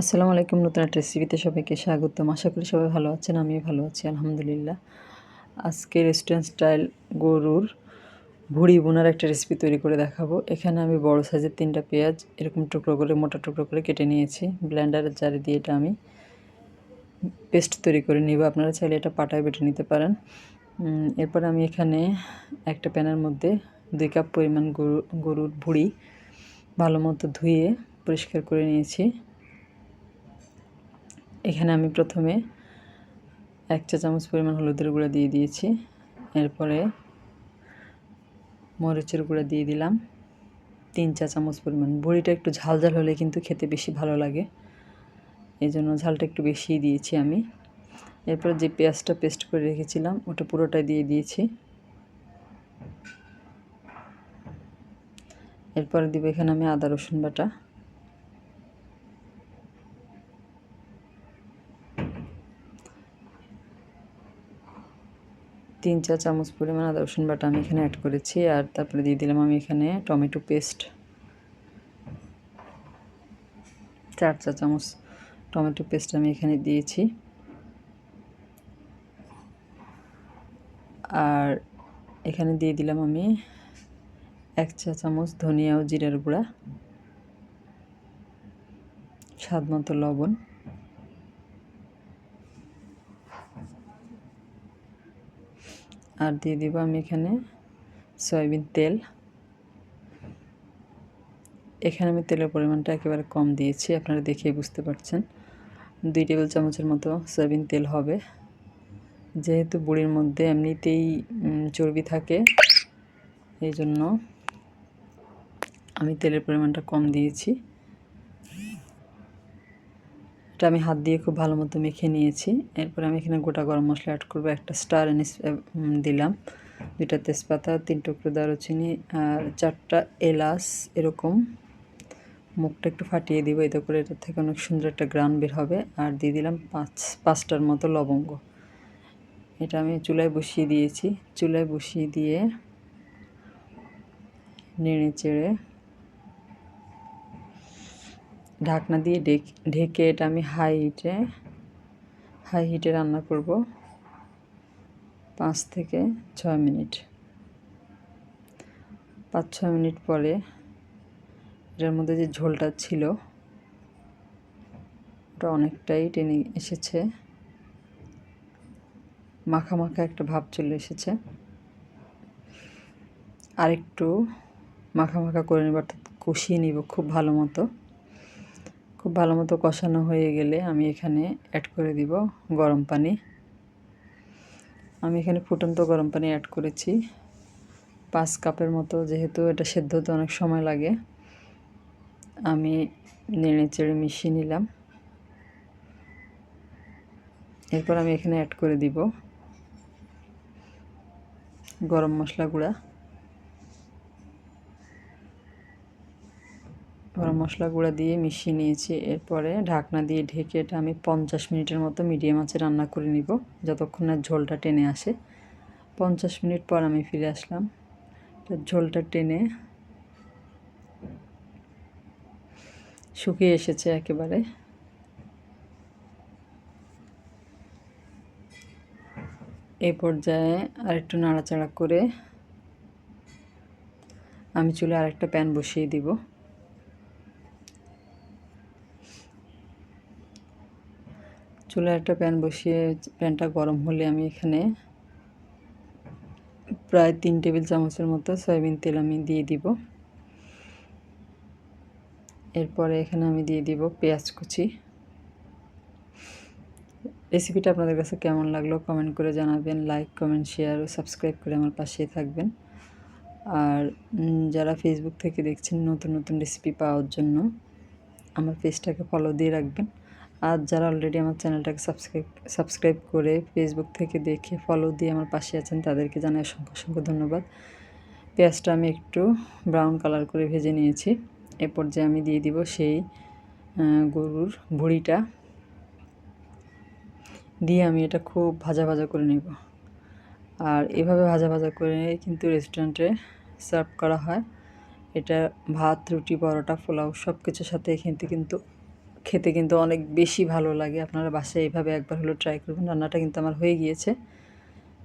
আসসালামু আলাইকুম, নতুন একটা রেসিপিতে সবাইকে স্বাগতম। আশা করি সবাই ভালো আছেন, আমিও ভালো আছি, আলহামদুলিল্লাহ। আজকে রেস্টুরেন্ট স্টাইল গরুর ভুড়ি বোনার একটা রেসিপি তৈরি করে দেখাবো। এখানে আমি বড় সাইজের তিনটা পেঁয়াজ এরকম টুকরো করে, মোটা টুকরো করে কেটে নিয়েছি। ব্লেন্ডারের জারে দিয়ে এটা আমি পেস্ট তৈরি করে নিব। আপনারা চাইলে এটা পাটায় বেটে নিতে পারেন। এরপর আমি এখানে একটা প্যানের মধ্যে দুই কাপ পরিমাণ গরু, গরুর ভুড়ি ভালো মতো ধুয়ে পরিষ্কার করে নিয়েছি। এখানে আমি প্রথমে এক চা চামচ পরিমাণ হলুদের গুঁড়া দিয়ে দিয়েছি। এরপরে মরিচের গুঁড়া দিয়ে দিলাম। তিন চা চামচ পরিমাণ। বড়িটা একটু ঝাল ঝাল হলে কিন্তু খেতে বেশি ভালো লাগে। এই জন্য ঝালটা একটু বেশিই দিয়েছি আমি। এরপর যে পেঁয়াজটা পেস্ট করে রেখেছিলাম, ওটা পুরোটাই দিয়ে দিয়েছি। এরপরে দিব এখানে আমি আদা রসুন বাটা। তিন চা চামচ পরিমাণ আদা রসুন বাটা আমি এখানে অ্যাড করেছি, আর তারপরে দিয়ে দিলাম আমি এখানে টমেটো পেস্ট চার চা চামচ টমেটো পেস্ট আমি এখানে দিয়েছি। আর এখানে দিয়ে দিলাম আমি এক চা চামচ ধনিয়া ও জিরার গুঁড়া, স্বাদ মতো লবণ। আর দিয়ে দিব আমি এখানে সয়াবিন তেল। এখানে আমি তেলের পরিমাণটা একেবারে কম দিয়েছি, আপনারা দেখেই বুঝতে পারছেন। দুই টেবিল চামচের মতো সয়াবিন তেল হবে। যেহেতু বুড়ির মধ্যে এমনিতেই চর্বি থাকে, এই জন্য আমি তেলের পরিমাণটা কম দিয়েছি। এটা আমি হাত দিয়ে খুব ভালো মতো মেখে নিয়েছি। এরপর আমি এখানে গোটা গরম মশলা অ্যাড করব। একটা স্টার এনিস দিলাম। দুইটা তেজপাতা, তিন টুকরো দারুচিনি, আর চারটা এলাচ এরকম। মুখটা একটু ফাটিয়ে দিব, এতে করে এটার থেকে অনেক সুন্দর একটা গ্রান বের হবে। আর দিয়ে দিলাম পাঁচ, পাঁচটার মতো লবঙ্গ। এটা আমি চুলায় বসিয়ে দিয়েছি। চুলায় বসিয়ে দিয়ে নেড়ে চেড়ে ঢাকনা দিয়ে ঢেকে এটা আমি হাই হিটে হাই হিটে রান্না করব। পাঁচ থেকে ছয় মিনিট। পাঁচ ছয় মিনিট পরে এটার মধ্যে যে ঝোলটা ছিল, ওটা অনেকটাই টেনে এসেছে। মাখা মাখা একটা ভাব চলে এসেছে। আরেকটু মাখা মাখা করে নেব, অর্থাৎ কষিয়ে নিব খুব ভালো মতো। খুব ভালো মতো কষানো হয়ে গেলে আমি এখানে অ্যাড করে দিব গরম পানি। আমি এখানে ফুটন্ত গরম পানি অ্যাড করেছি। পাঁচ কাপের মতো, যেহেতু এটা সেদ্ধ হতে অনেক সময় লাগে, আমি নেড়ে চেড়ে মিশিয়ে নিলাম। এরপর আমি এখানে অ্যাড করে দিব গরম মশলা গুঁড়া। গরম মশলা গুঁড়া দিয়ে মিশিয়ে নিয়েছি। এরপরে ঢাকনা দিয়ে ঢেকে এটা আমি পঞ্চাশ মিনিটের মতো মিডিয়াম আঁচে রান্না করে নিব, যতক্ষণ না ঝোলটা টেনে আসে। পঞ্চাশ মিনিট পর আমি ফিরে আসলাম। ঝোলটা টেনে শুকিয়ে এসেছে একেবারে। এই পর্যায়ে আরেকটু নাড়াচাড়া করে আমি চুলে আরেকটা প্যান বসিয়ে দিব। চুলায় একটা প্যান বসিয়ে প্যানটা গরম হলে আমি এখানে প্রায় তিন টেবিল চামচের মতো সয়াবিন তেল আমি দিয়ে দিব। এরপরে এখানে আমি দিয়ে দিব পেঁয়াজ কুচি। রেসিপিটা আপনাদের কাছে কেমন লাগল কমেন্ট করে জানাবেন, লাইক, কমেন্ট, শেয়ার ও সাবস্ক্রাইব করে আমার পাশেই থাকবেন। আর যারা ফেসবুক থেকে দেখছেন নতুন নতুন রেসিপি পাওয়ার জন্য, আমার পেজটাকে ফলো দিয়ে রাখবেন। আর যারা অলরেডি আমার চ্যানেলটাকে সাবস্ক্রাইব সাবস্ক্রাইব করে ফেসবুক থেকে দেখে ফলো দিয়ে আমার পাশে আছেন, তাদেরকে জানাই অসংখ্য অসংখ্য ধন্যবাদ। পেঁয়াজটা আমি একটু ব্রাউন কালার করে ভেজে নিয়েছি। এরপর যে আমি দিয়ে দিব সেই গরুর ভুড়িটা। দিয়ে আমি এটা খুব ভাজা ভাজা করে নেব। আর এভাবে ভাজা ভাজা করে কিন্তু রেস্টুরেন্টে সার্ভ করা হয়। এটা ভাত, রুটি, পরোটা, পোলাও সব কিছুর সাথে কিন্তু কিন্তু খেতে কিন্তু অনেক বেশি ভালো লাগে। আপনারা বাসায় এইভাবে একবার হলো ট্রাই করবেন। রান্নাটা কিন্তু আমার হয়ে গিয়েছে।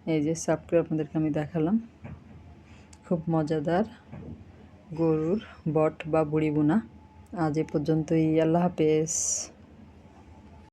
এই যে করে আপনাদেরকে আমি দেখালাম। খুব মজাদার গরুর বট বা বুড়ি বোনা আজ এ পর্যন্তই। আল্লাহ হাফেজ।